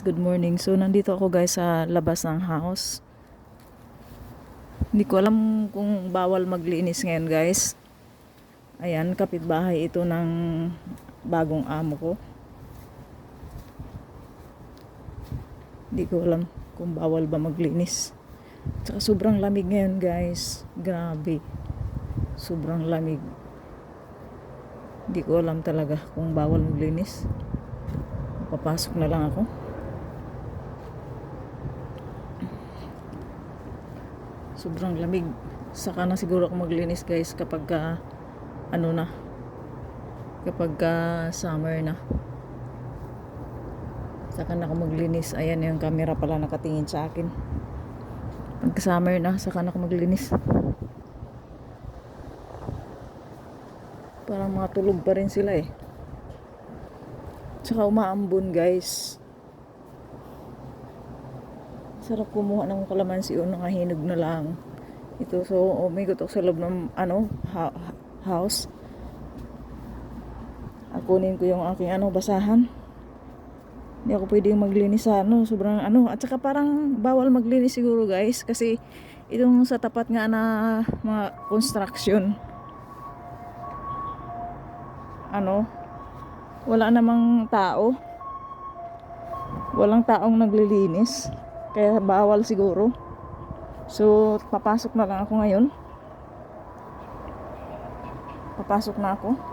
Good morning. So, nandito ako guys sa labas ng house. Hindi ko alam kung bawal maglinis ngayon guys. Ayan, kapitbahay ito ng bagong amo ko. Hindi ko alam kung bawal ba maglinis. Tsaka sobrang lamig ngayon guys. Grabe. Sobrang lamig. Hindi ko alam talaga kung bawal maglinis. Papasok na lang ako. Sobrang lamig. Saka na siguro ako maglinis guys kapag ka, ano na. Kapag ka summer na. Saka na ako maglinis. Ayan yung camera pala nakatingin sa akin. Pag summer na saka na ako maglinis. Parang mga tulog pa rin sila eh. Saka umaambon guys sarap kumuha ng kalamansi o nakahinog na lang. Ito so umigot ako sa loob ng ano ha- house. Akunin ko yung aking ano basahan. Hindi ako pwedeng maglinis sa ano sobrang ano. At saka parang bawal maglinis siguro guys kasi itong sa tapat nga na mga construction ano wala namang tao. Walang taong naglilinis kaya bawal siguro. So, papasok na lang ako ngayon. Papasok na ako.